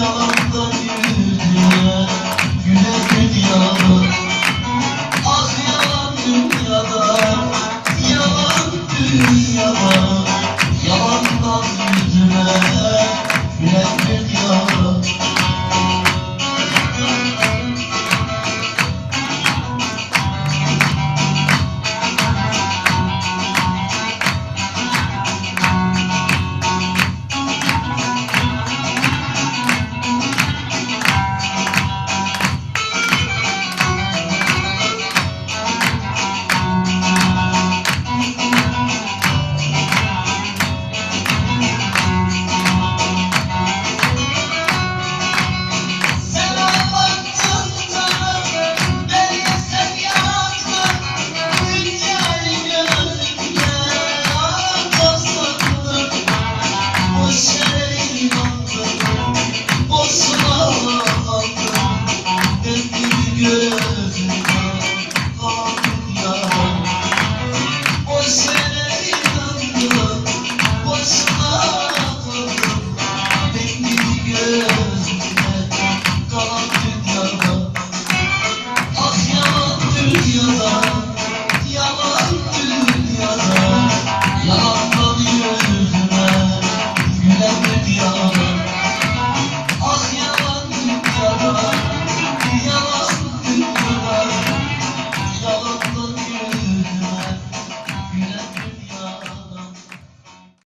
yalandan yürüdüğe Güneş et yalan dünyada Yalan Yeah.